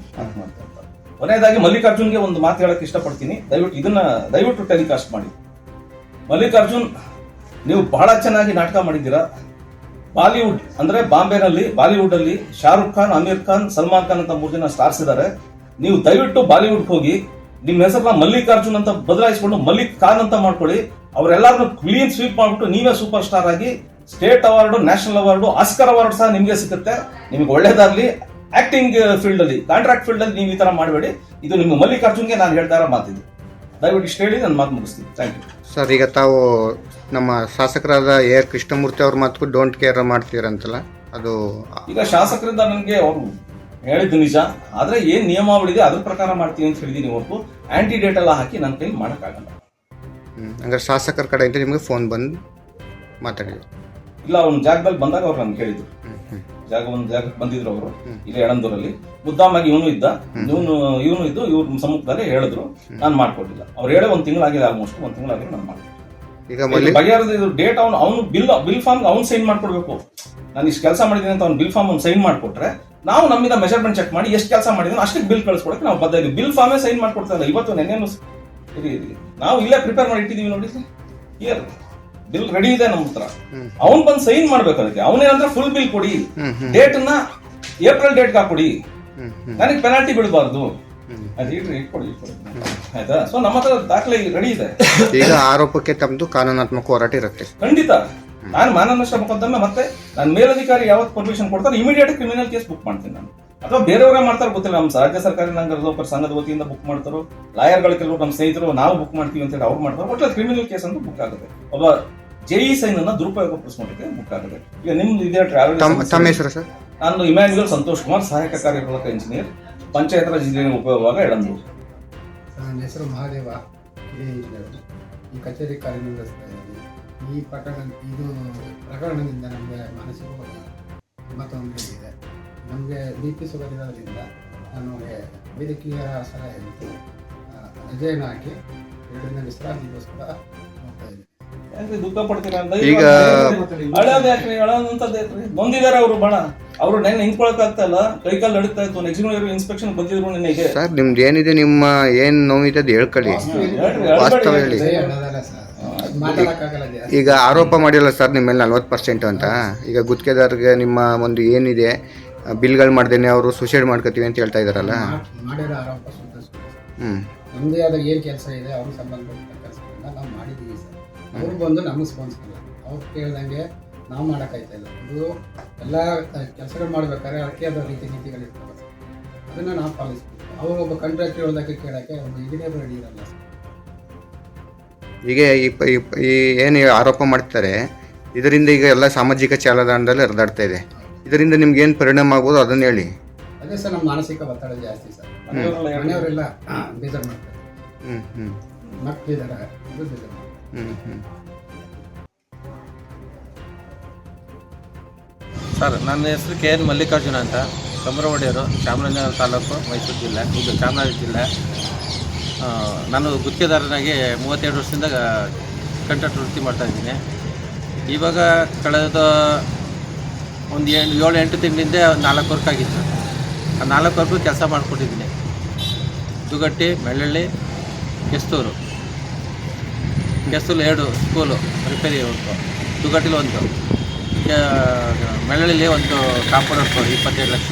ಕೊನೆಯದಾಗಿ ಮಲ್ಲಿಕಾರ್ಜುನ್ಗೆ ಒಂದು ಮಾತು ಹೇಳಕ್ ಇಷ್ಟಪಡ್ತೀನಿ. ದಯವಿಟ್ಟು ಇದನ್ನ ದಯವಿಟ್ಟು ಟೆಲಿಕಾಸ್ಟ್ ಮಾಡಿ. ಮಲ್ಲಿಕಾರ್ಜುನ್ ನೀವು ಬಹಳ ಚೆನ್ನಾಗಿ ನಾಟಕ ಮಾಡಿದ್ದೀರಾ. ಬಾಲಿವುಡ್, ಅಂದ್ರೆ ಬಾಂಬೆನಲ್ಲಿ ಬಾಲಿವುಡ್ ಅಲ್ಲಿ ಶಾರುಖ್ ಖಾನ್ ಅಮೀರ್ ಖಾನ್, ಸಲ್ಮಾನ್ ಖಾನ್ ಅಂತ ಮೂರು ಜನ ಸ್ಟಾರ್ಸ್ ಇದ್ದಾರೆ ನೀವು ದಯವಿಟ್ಟು ಬಾಲಿವುಡ್ ಹೋಗಿ ನಿಮ್ಮ ಹೆಸರನ್ನ ಮಲ್ಲಿಕಾರ್ಜುನ್ ಅಂತ ಬದಲಾಯಿಸಿಕೊಂಡು ಮಲ್ಲಿಕ್ ಖಾನ್ ಅಂತ ಮಾಡ್ಕೊಳ್ಳಿ. ಅವರೆಲ್ಲರನ್ನು ಕ್ಲೀನ್ ಸ್ವೀಪ್ ಮಾಡ್ಬಿಟ್ಟು ನೀವೇ ಸೂಪರ್ ಸ್ಟಾರ್ ಆಗಿ state award national award Oscar award ಸಹ ನಿಮಗೆ ಸಿಗುತ್ತೆ. ನಿಮಗೆ ಒಳ್ಳೇದಾಗ್ಲಿ. ಆಕ್ಟಿಂಗ್ ಫೀಲ್ಡ್ ಅಲ್ಲಿ ಕಾಂಟ್ರಾಕ್ಟ್ ಫೀಲ್ಡ್ ಅಲ್ಲಿ ನೀವು ಈ ತರ ಮಾಡಬೇಡಿ. ಇದು ನಿಮ್ಮ ಮಲ್ಲಿಕಾರ್ಜುನ್ಗೆ ನಾನು ಹೇಳ್ತಾ ಇರೋ ಮಾತಿದು. ದಯವಿಟ್ಟು ಇಷ್ಟು ಹೇಳಿ ನಾನು ಮಾತು ಮುಗಿಸ್ತೀನಿ. ಥ್ಯಾಂಕ್ ಯು ಸರ್, ಈಗ ತಾವು ನಮ್ಮ ಶಾಸಕರಾದ ಎ ಆರ್ ಕೃಷ್ಣಮೂರ್ತಿ ಅವ್ರ ಮಾತು ಡೋಂಟ್ ಕೇರ್ ಮಾಡ್ತೀರಂತಲ್ಲ ಅದು ಈಗ ಶಾಸಕರಿಂದ ನನಗೆ ಅವರು ಹೇಳಿದ್ದು ನಿಜ ಆದ್ರೆ ಏನ್ ನಿಯಮಾವಳಿ ಇದೆ ಅದ್ರ ಪ್ರಕಾರ ಮಾಡ್ತೀನಿ ಅಂತ ಹೇಳಿದೀನಿ ಹೊರತು ಆಂಟಿ ಡೇಟ್ ಎಲ್ಲ ಹಾಕಿ ನನ್ನ ಕೈಲಿ ಮಾಡೋಕ್ಕಾಗಲ್ಲ. ಹಂಗಾರೆ ಶಾಸಕರ ಕಡೆಯಿಂದ ನಿಮಗೆ ಫೋನ್ ಬಂದು ಮಾತಾಡಿದ್ರು ಇಲ್ಲ ಅವ್ನ ಜಾಗದಲ್ಲಿ ಬಂದಾಗ ಅವ್ರು ನನ್ಗೆ ಹೇಳಿದ್ರು. ಜಾಗ ಒಂದು ಜಾಗಕ್ಕೆ ಬಂದಿದ್ರು ಅವರು ಇಲ್ಲಿ ಎಳಂದೂರಲ್ಲಿ ಮುದ್ದಾಮಾಗಿ ಇವನು ಇದ್ದ ಇವನು ಇವನು ಇದ್ದು ಇವ್ರ ಸಮ್ಮುಖದಲ್ಲಿ ಹೇಳಿದ್ರು ನಾನು ಮಾಡ್ಕೊಟ್ಟಿಲ್ಲ. ಅವ್ರು ಹೇಳೋ ಒಂದ್ ತಿಂಗಳಾಗಿದೆ ಆಲ್ಮೋಸ್ಟ್ ಒಂದ್ ತಿಂಗಳಾಗಿದೆ ನಾನು ಮಾಡ್ಕೊಟ್ಟಿಲ್ಲ. ಈಗ ಬಗೆಹರಿದ ಇದು ಡೇಟ್ ಅವ್ನು ಅವ್ನು ಬಿಲ್ ಬಿಲ್ ಫಾರ್ಮ್ ಅವ್ನು ಸೈನ್ ಮಾಡ್ಕೊಡ್ಬೇಕು. ನಾನು ಇಷ್ಟು ಕೆಲಸ ಮಾಡಿದ್ದೀನಿ ಅಂತ ಅವ್ನು ಬಿಲ್ ಫಾರ್ಮ್ ಅವ್ನು ಸೈನ್ ಮಾಡ್ಕೊಟ್ರೆ ನಾವು ನಮ್ಮಿಂದ ಮೆಜರ್ಮೆಂಟ್ ಚೆಕ್ ಮಾಡಿ ಎಷ್ಟು ಕೆಲಸ ಮಾಡಿದ್ರು ಅಷ್ಟಕ್ಕೆ ಬಿಲ್ ಕಳಿಸ್ಕೊಡಕ್ಕೆ ನಾವು ಬದ್ಧ ಇದ್ದೀವಿ ಬಿಲ್ ಫಾರ್ಮೇ ಸೈನ್ ಮಾಡ್ಕೊಡ್ತಾ ಇಲ್ಲ. ಇವತ್ತು ನೆನ್ನೆ ಸ್- ಇರಿ ಇರಿ ನಾವು ಇಲ್ಲೇ ಪ್ರಿಪೇರ್ ಮಾಡಿ ಇಟ್ಟಿದ್ದೀವಿ ನೋಡಿ ಇಯರ್ ಬಿಲ್ ರೆಡಿ ಇದೆ ನಮ್ಮ ಹತ್ರ. ಅವ್ನು ಬಂದ್ ಸೈನ್ ಮಾಡ್ಬೇಕು ಅದಕ್ಕೆ. ಅವನೇನಂದ್ರೆ ಫುಲ್ ಬಿಲ್ ಕೊಡಿ. ಹ್ಮ್ ಹ್ಮ್. ಡೇಟ್ನ ಏಪ್ರಿಲ್ ಡೇಟ್ ಹಾಕೊಡಿ ನನಗೆ ಪೆನಾಲ್ಟಿ ಬೀಳಬಾರ್ದು. ಹ್ಮ್. ಅದು ಇಟ್ರಿ ಇಟ್ಕೊಡಿ ಇಟ್ಕೊಡಿ ಆಯ್ತಾ? ಸೊ ನಮ್ಮ ಹತ್ರ ದಾಖಲೆ ರೆಡಿ ಇದೆ. ಈಗ ಆರೋಪಕ್ಕೆ ತಮ್ಮದು ಕಾನೂನಾತ್ಮಕ ಹೋರಾಟ ಇರುತ್ತೆ. ಖಂಡಿತ. ನಾನು ಮಾನನಷ್ಟ ಮೊಕದ್ದಮೆ ಮತ್ತೆ ನಾನು ಮೇಲಧಿಕಾರಿ ಯಾವತ್ತು ಪರ್ಮಿಷನ್ ಕೊಡ್ತಾರೆ ಇಮಿಡಿಯೇಟ್ ಕ್ರಿಮಿನಲ್ ಕೇಸ್ ಬುಕ್ ಮಾಡ್ತೀನಿ ನಾನು. ಅಥವಾ ಬೇರೆಯವರೇ ಮಾಡ್ತಾರೆ ಗೊತ್ತಿಲ್ಲ ನಮ್ಮ ರಾಜ್ಯ ಸರ್ಕಾರಿ ನಂಗರದೊಬ್ಬರ ಸಂಘದ ವತಿಯಿಂದ ಬುಕ್ ಮಾಡ್ತಾರೋ ಲಾಯರ್ಗಳು ಕೆಲವರು ನಮ್ಮ ಸ್ನೇಹಿತರು ನಾವು ಬುಕ್ ಮಾಡ್ತೀವಿ ಅಂತ ಹೇಳಿ ಅವ್ರು ಮಾಡ್ತಾರೆ ಒಟ್ಟು ಕ್ರಿಮಿನಲ್ ಕೇಸ್ ಅಂತ ಬುಕ್ ಆಗುತ್ತೆ. ಒಬ್ಬ ಜೆಇ ಸೈನ್ ಅನ್ನ ದುರುಪಯೋಗ ಪಡಿಸ್ಕೊಂಡಿದ್ದೆ ಬುಕ್ ಆಗುತ್ತೆ. ಈಗ ನಿಮ್ದು ಇದೇ ಟ್ರಾವೆಲ್ ಸರ್? ನಾನು ಇಮ್ಯಾನ್ಯುಯಲ್ ಸಂತೋಷ್ ಕುಮಾರ್ ಸಹಾಯಕ ಕಾರ್ಯಪಾಲಕ ಇಂಜಿನಿಯರ್ ಪಂಚಾಯತ್ ರಾಜ್ ಉಪಯೋಗವಾಗ ಉಪವಿಭಾಗ ಎಳಂದೂರು ನನ್ನ ಹೆಸರು ಮಹಾದೇವ. ಈ ಕಚೇರಿ ಕಾರ್ಯನಿರ್ವಹಿಸ್ತಾ ಇದ್ದೀನಿ ಈ ಪ್ರಕರಣ ಇದು ಪ್ರಕರಣದಿಂದ ನಮಗೆ ಮಾನಸಿಕವಾಗಿ ತೊಂದರೆ ಇದೆ. ನಮಗೆ ಬಿ ಪಿ ಶುಗರ್ ಇರೋದ್ರಿಂದ ನಮಗೆ ವೈದ್ಯಕೀಯ ಸಲಹೆ ರಜೆಯನ್ನು ಹಾಕಿ ಎರಡು ದಿನ ವಿಶ್ರಾಂತಿಗೋಸ್ಕರ ದುಃಖ ಪಡ್ತೀರ ಅಂತ? ಈಗ- ಹಳದ್ ಯಾಕ್ರಿ ಹಳದಂತದ್ದು ಯಾಕ್ರಿ ಅವರು ಬಣ. ಅವರು ನೆನ್ನೆ ನಿಂತ್ಕೊಳಕ್ ಆಗ್ತಾ ಇಲ್ಲ. ಕೈಕಾಲು ನಡೀತಾ ಇತ್ತು. ಎಕ್ಸಿಕ್ಯೂಟಿವ್ ಇನ್ಸ್ಪೆಕ್ಷನ್ ಬಂದಿದ್ರು ನಿನ್ನೆಗೆ. ಸರ್ ನಿಮ್ದು ಏನಿದೆ ನಿಮ್ಮ ಏನು ನೋವಿದೆ ಅದು ಹೇಳ್ಕೊಳ್ಳಿ. ವಾಸ್ತವ ಹೇಳಿ ಈಗ ಆರೋಪ ಮಾಡಿಲ್ಲ ಸರ್ ನಿಮ್ಮ ಮೇಲೆ ನಲ್ವತ್ತು ಪರ್ಸೆಂಟ್ ಅಂತ. ಈಗ ಗುತ್ತಿಗೆದಾರರಿಗೆ ನಿಮ್ಮ ಒಂದು ಏನಿದೆ ಬಿಲ್ಗಳು ಮಾಡ್ದೇನೆ ಅವರು ಸುಸೈಡ್ ಮಾಡ್ಕೋತೀವಿ ಅಂತ ಹೇಳ್ತಾ ಇದಾರಲ್ಲ. ಮಾಡ್- ಮಾಡಿರೋ ಆರೋಪ ಸುಳ್ಳು ಸರ್. ಹ್ಞೂ ನಮ್ಮದೇ ಆದ ಏನು ಕೆಲಸ ಇದೆ ಅವ್ರಿಗೆ ಸಂಬಂಧಪಟ್ಟ ಕೆಲಸಗಳನ್ನ ನಾವು ಮಾಡಿದ್ದೀವಿ ಸರ್. ಅವ್ರು ಬಂದು ನಮಗೆ ಸ್ಪಾನ್ಸರ್ ಅವ್ರು ಕೇಳ್ದಂಗೆ ನಾವು ಮಾಡೋಕ್ಕಾಯ್ತಾ ಇಲ್ಲ. ಇದು ಎಲ್ಲ ಕೆಲಸಗಳು ಮಾಡ್ಬೇಕಾದ್ರೆ ಅದಕ್ಕೆ ಆದ ರೀತಿ ನೀತಿಗಳಿರ್ತವೆ ಅದನ್ನು ನಾವು ಪಾಲಿಸ್ಬೇಕು ಅವರು ಒಬ್ಬ ಕಂಟ್ರಾಕ್ಟರ್ ಹೇಳ್ದಕ್ಕೆ ಕೇಳೋಕ್ಕೆ ಒಂದು ಇಂಜಿನಿಯರ್ ರೆಡಿ ಇರಲ್ಲ ಈಗ ಈ ಪ- ಈ ಈ ಏನು ಆರೋಪ ಮಾಡ್ತಾರೆ ಇದರಿಂದ ಈಗ ಎಲ್ಲ ಸಾಮಾಜಿಕ ಜಾಲತಾಣದಲ್ಲಿ ಹರಿದಾಡ್ತಾ ಇದೆ. ಇದರಿಂದ ನಿಮ್ಗೆ ಏನು ಪರಿಣಾಮ ಆಗ್ಬೋದು ಅದನ್ನ ಹೇಳಿ. ಅದೇ ಸರ್ ನಮ್ಮ ಮಾನಸಿಕ ಒತ್ತಡ ಜಾಸ್ತಿ ಸರ್. ಮನೆಯವರೆಲ್ಲ ಬೇಜಾರು ಮಾಡ್ತಾರೆ. ಹ್ಞೂ ಹ್ಞೂ ಮಕ್ಕಳಿದ್ದಾರೆ ಬೇಜಾರು ಸರ್, ನನ್ನ ಹೆಸರು ಕೆ ಎನ್ ಮಲ್ಲಿಕಾರ್ಜುನ ಅಂತ. ಕಮರವಾಡಿಯವರು ಚಾಮರಾಜನಗರ ತಾಲೂಕು, ಮೈಸೂರು ಜಿಲ್ಲೆ, ಇದು ಚಾಮರಾಜ ಜಿಲ್ಲೆ. ನಾನು ಗುತ್ತಿಗೆದಾರನಾಗಿ ಮೂವತ್ತೆರಡು ವರ್ಷದಿಂದ ಕಂಟ್ರಾಕ್ಟ್ ವೃತ್ತಿ ಮಾಡ್ತಾಯಿದ್ದೀನಿ ಇವಾಗ ಕಳೆದ ಒಂದು ಏಳು ಏಳು, ಎಂಟು ತಿಂಗಳಿಂದ ನಾಲ್ಕು ವರ್ಕ್ ಆಗಿತ್ತು. ಆ ನಾಲ್ಕು ವರ್ಕು ಕೆಲಸ ಮಾಡಿಕೊಟ್ಟಿದ್ದೀನಿ. ದುಗಟ್ಟಿ ಬೆಳ್ಳಳ್ಳಿ ಕೆಸ್ತೂರು. ಕೆಸ್ತೂರು ಎರಡು ಸ್ಕೂಲು ರಿಪೇರಿ ಉಂಟು. ದುಗಟ್ಟಿಲಿ ಒಂದು. ಮೆಳ್ಳಳ್ಳಿಲಿ ಒಂದು ಕಾಂಪೌಂಡ್ ವರ್ಕು ಇಪ್ಪತ್ತೇಳು ಲಕ್ಷ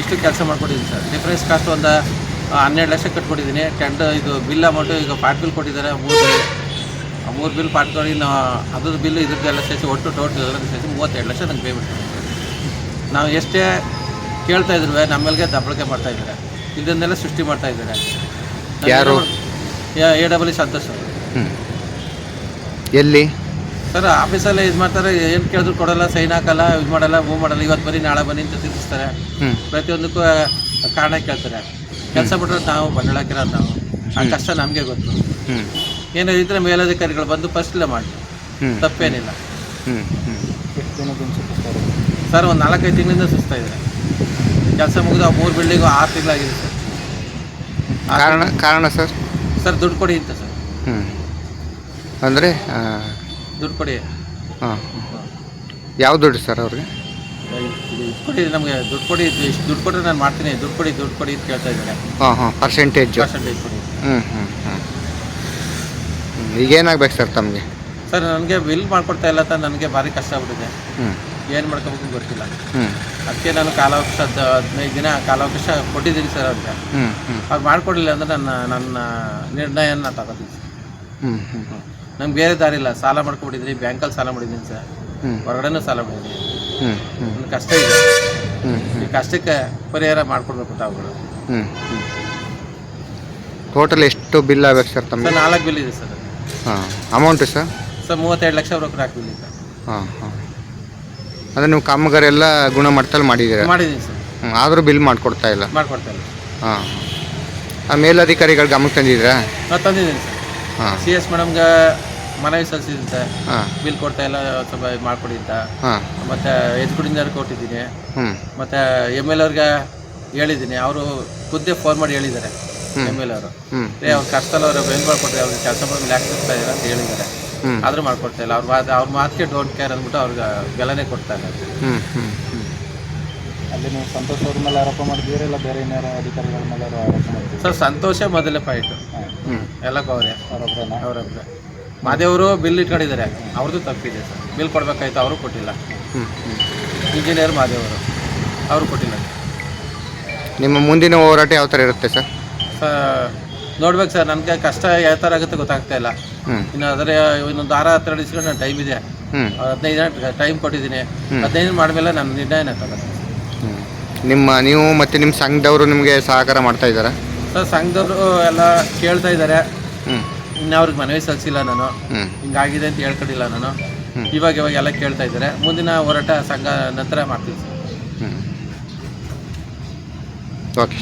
ಇಷ್ಟು ಕೆಲಸ ಮಾಡ್ಕೊಟ್ಟಿದ್ದೀನಿ ಸರ್. ಡಿಫ್ರೆನ್ಸ್ ಕಾಸ್ಟ್ ಒಂದು ಹನ್ನೆರಡು ಲಕ್ಷ ಕಟ್ಕೊಟ್ಟಿದ್ದೀನಿ ಟೆಂಡ್ ಇದು ಬಿಲ್ ಅಮೌಂಟು ಈಗ ಪಾರ್ಟ್ ಬಿಲ್ ಕೊಟ್ಟಿದ್ದಾರೆ ಮೂರು ಬಿಲ್ ಮೂರು ಬಿಲ್ ಪಾರ್ಟ್ ಕೊಡಿ ನಾವು ಅದ್ರ ಬಿಲ್ ಇದ್ರದ್ದೆಲ್ಲ ಸೇರಿಸಿ ಒಟ್ಟು ಟೋಟಲ್ ಎಲ್ಲದೂ ಸೇರಿಸಿ ಮೂವತ್ತೆರಡು ಲಕ್ಷ ನಂಗೆ ಪೇಮೆಂಟ್ ನಾವು ಎಷ್ಟೇ ಕೇಳ್ತಾ ಇದ್ರು ನಮ್ಮಲ್ಲಿಗೆ ದಬ್ಬಳಿಕೆ ಮಾಡ್ತಾ ಇದ್ದಾರೆ. ಇದನ್ನೆಲ್ಲ ಸೃಷ್ಟಿ ಮಾಡ್ತಾ ಇದ್ದಾರೆ. ಯಾರು? ಎ ಡಬಲ್ ಸಂತೋಷ್ ಅವರು. ಹ್ಞೂ ಎಲ್ಲಿ? ಸರ್ ಆಫೀಸಲ್ಲೇ ಇದು ಮಾಡ್ತಾರೆ. ಏನು ಕೇಳಿದ್ರು ಕೊಡಲ್ಲ ಸೈನ್ ಹಾಕಲ್ಲ ಇದು ಮಾಡಲ್ಲ ಮೂವ್ ಮಾಡಲ್ಲ. ಇವತ್ತು ಬನ್ನಿ ನಾಳೆ ಬನ್ನಿ ಅಂತ ತಿಳಿಸ್ತಾರೆ ಹ್ಞೂ ಪ್ರತಿಯೊಂದಕ್ಕೂ ಕಾರಣ ಕೇಳ್ತಾರೆ. ಕೆಲಸ ಬಿಟ್ಟರೆ ನಾವು ಬಂಡಳಾಕಿರೋದು ನಾವು. ಆ ಕಷ್ಟ ನಮಗೆ ಗೊತ್ತು. ಏನೋ ಏನಾದ್ರು ಇದ್ರೆ ಮೇಲಧಿಕಾರಿಗಳು ಬಂದು ಫಸ್ಟ್ಲೇ ಮಾಡಿ. ಹ್ಞೂ ತಪ್ಪೇನಿಲ್ಲ. ಹ್ಞೂ ಹ್ಞೂ ಸರ್ ಒಂದು ನಾಲ್ಕೈದು ತಿಂಗಳಿಂದ ಸುಸ್ತಾ ಇದ್ದಾರೆ. ಕೆಲಸ ಮುಗಿದು ಆ ಮೂರು ಬಿಲ್ಡಿಂಗು ಆರು ತಿಂಗಳಾಗಿದೆ ಸರ್. ಕಾರಣ ಕಾರಣ ಸರ್? ಸರ್ ದುಡ್ಡು ಕೊಡಿ ಅಂತ ಸರ್. ಹ್ಞೂ ಅಂದರೆ ದುಡ್ಡು ಕೊಡಿ. ಹಾಂ. ಯಾವ ದುಡ್ಡು ಸರ್ ಅವ್ರಿಗೆ? ದುಡ್ಡು ಕೊಡಿ ನಮಗೆ ದುಡ್ಡು ಕೊಡಿ ಇದು ಇಷ್ಟು ದುಡ್ಡು ಕೊಟ್ಟರೆ ನಾನು ಮಾಡ್ತೀನಿ. ದುಡ್ಡು ಕೊಡಿ ದುಡ್ಡು ಕೊಡಿ ಅಂತ ಕೇಳ್ತಾ ಇದ್ದಾರೆ. ಹಾಂ ಹಾಂ ಪರ್ಸೆಂಟೇಜು ಪರ್ಸೆಂಟೇಜ್ ಕೊಡಿ. ಹ್ಞೂ ಹ್ಞೂ ಹ್ಞೂ ಈಗೇನಾಗ್ಬೇಕು ಸರ್ ತಮಗೆ? ಸರ್ ನನಗೆ ಬಿಲ್ ಮಾಡ್ಕೊಡ್ತಾ ಇಲ್ಲ ಸರ್ ನನಗೆ ಭಾರಿ ಕಷ್ಟ ಆಗ್ಬಿಟ್ಟಿದೆ. ಹ್ಞೂ ಏನು ಮಾಡ್ಕೋಬೇಕು ಗೊತ್ತಿಲ್ಲ. ಹ್ಞೂ ಅದಕ್ಕೆ ನಾನು ಕಾಲಾವಕಾಶ ಹದ್- ಹದಿನೈದು ದಿನ ಕಾಲಾವಕಾಶ ಕೊಟ್ಟಿದ್ದೀನಿ ಸರ್ ಅವ್ರಿಗೆ. ಹ್ಞೂ ಹ್ಞೂ ಅವ್ರು ಮಾಡ್ಕೊಡ್ಲಿಲ್ಲ ಅಂದರೆ ನನ್ನ ನನ್ನ ನಿರ್ಣಯನ ತಗೋತೀನಿ ಸರ್. ಹ್ಞೂ ಹ್ಞೂ ನಂಗೆ ಬೇರೆ ದಾರಿ ಇಲ್ಲ. ಸಾಲ ಮಾಡ್ಕೊಂಡಿದ್ರಿ ಬ್ಯಾಂಕಲ್ಲಿ ಸಾಲ ಮಾಡಿದ್ದೀನಿ ಸರ್. ಹ್ಞೂ ಹೊರಗಡೆನೂ ಸಾಲ ಮಾಡಿದ್ದೀನಿ ಹ್ಞೂ ಹ್ಞೂ ನನ್ನ ಕಷ್ಟ ಇದೆ. ಹ್ಞೂ ಈ ಕಷ್ಟಕ್ಕೆ ಪರಿಹಾರ ಮಾಡ್ಕೊಡ್ಬೇಕು ತಾವುಗಳು ಹ್ಞೂ ಹ್ಞೂ ಟೋಟಲ್ ಎಷ್ಟು ಬಿಲ್ ಆಗ್ಬೇಕು ಸರ್ ತಮ್ಮ ನಾಲ್ಕು ಬಿಲ್ ಇದೆ ಸರ್. ಹಾಂ. Amount sir? ಸರ್ ಮೂವತ್ತೆರಡು ಲಕ್ಷ ಬ್ರೋಕರ್ ಬಿಲ್ ಸರ್. ಹಾಂ ಹಾಂ. ಅದೇ ನೀವು ಕಾಮಗಾರಿ ಎಲ್ಲ ಗುಣಮಟ್ಟದಲ್ಲಿ ಮಾಡಿದ್ದೀರಾ? ಮಾಡಿದ್ದೀನಿ ಸರ್. ಹ್ಞೂ ಆದರೂ ಬಿಲ್ ಮಾಡಿಕೊಡ್ತಾ ಇಲ್ಲ? ಮಾಡ್ಕೊಡ್ತಾ ಇಲ್ಲ. ಹಾಂ ಆ ಮೇಲಧಿಕಾರಿಗಳು ಗಮನಕ್ಕೆ ತಂದಿದ್ದೀರಾ? ತಂದಿದ್ದೀನಿ ಸರ್. ಹಾಂ. ಸಿ ಎಸ್ ಮೇಡಮ್ಗೆ ಮನವಿ ಹಾಂ. ಬಿಲ್ ಕೊಡ್ತಾ ಇಲ್ಲ ಸ್ವಲ್ಪ ಇದು ಮಾಡ್ಕೊಡಿ ಅಂತ. ಮತ್ತೆ ಎಜ್ಗುಡಿಂದ ಕೊಟ್ಟಿದ್ದೀನಿ. ಮತ್ತೆ ಎಂ ಎಲ್ ಅವ್ರಿಗೆ ಹೇಳಿದ್ದೀನಿ. ಅವರು ಖುದ್ದೇ ಫೋನ್ ಮಾಡಿ ಹೇಳಿದ್ದಾರೆ ಎಂ ಎಲ್ ಅವರು. ಏ ಅವ್ರ ಕಷ್ಟದಲ್ಲಿ ಅವರು ಬೆಂಗಳೂರು ಕೊಟ್ಟರೆ ಅವ್ರಿಗೆ ಕೆಲಸ ಮೇಲೆ ಯಾಕೆ ಸಿಗ್ತಾ ಇದ್ದಾರೆ ಅಂತ ಹೇಳಿದ್ದಾರೆ. ಆದ್ರೂ ಆದರೂ ಮಾಡ್ಕೊಡ್ತಾ ಇಲ್ಲ. ಅವ್ರ ಮಾತು ಅವ್ರ ಮಾತಿಗೆ ಡೋಂಟ್ ಕೇರ್ ಅಂದ್ಬಿಟ್ಟು ಅವ್ರಿಗೆ ಬೆಲೆನೇ ಕೊಡ್ತಾ ಇಲ್ಲ ಹ್ಞೂ ಅಲ್ಲಿ ನೀವು ಸಂತೋಷ್ ಅವ್ರ ಮೇಲೆ ಆರೋಪ ಮಾಡಿದ್ದೀರಾ ಇಲ್ಲ ಬೇರೆ ಏನಾರು ಅಧಿಕಾರಿಗಳ ಮೇಲೆ ಆರೋಪ ಮಾಡಿದ್ದೀರಾ? ಸರ್ ಸಂತೋಷ ಮೊದಲೇ ಪಾಯಿಂಟು ಎಲ್ಲ ಎಲ್ಲಕ್ಕೂ ಅವರೇ. ಅವರೊಬ್ಬರನ್ನ ಅವರೊಬ್ಬರೇ ಮಾದೇವರು ಬಿಲ್ ಇಟ್ಕೊಂಡಿದ್ದಾರೆ. ಅವ್ರದ್ದು ತಪ್ಪಿದೆ ಸರ್. ಬಿಲ್ ಕೊಡಬೇಕಾಯ್ತು ಅವರು ಕೊಟ್ಟಿಲ್ಲ. ಇಂಜಿನಿಯರ್ ಮಾದೇವರು ಅವರು ಕೊಟ್ಟಿಲ್ಲ. ನಿಮ್ಮ ಮುಂದಿನ ಹೋರಾಟ ಯಾವ ಥರ ಇರುತ್ತೆ ಸರ್? ಸರ್ ನೋಡ್ಬೇಕು ಸರ್ ನನಗೆ ಕಷ್ಟ ಯಾವ ಥರ ಆಗುತ್ತೆ ಗೊತ್ತಾಗ್ತಾ ಇಲ್ಲ. ಇನ್ನು ಅದರ ಇನ್ನೊಂದು ವಾರ ಹತ್ತಿರ ಇಸ್ಕೊಂಡು ನಾನು ಟೈಮ್ ಇದೆ. ಹದಿನೈದು ದಿನ ಟೈಮ್ ಕೊಟ್ಟಿದ್ದೀನಿ. ಹದಿನೈದು ಮಾಡಿದ್ಮೇಲೆ ನನ್ನ ನಿರ್ಣಯ ತಗೋತೀನಿ ನಿಮ್ಮ ನೀವು ಮತ್ತು ನಿಮ್ಮ ಸಂಘದವರು ನಿಮಗೆ ಸಹಕಾರ ಮಾಡ್ತಾ ಇದ್ದಾರೆ? ಸರ್ ಸಂಘದವರು ಎಲ್ಲ ಕೇಳ್ತಾ ಇದ್ದಾರೆ. ಹ್ಞೂ ಇನ್ನು ಅವ್ರಿಗೆ ಮನವಿ ಸಲ್ಲಿಸಿಲ್ಲ ನಾನು. ಹಿಂಗಾಗಿದೆ ಅಂತ ಹೇಳ್ಕೊಂಡಿಲ್ಲ ನಾನು. ಇವಾಗ ಇವಾಗ ಎಲ್ಲ ಕೇಳ್ತಾ ಇದ್ದಾರೆ. ಮುಂದಿನ ಹೋರಾಟ ಸಂಘ ನಂತರ ಮಾಡ್ತೀವಿ ಸರ್. ಓಕೆ.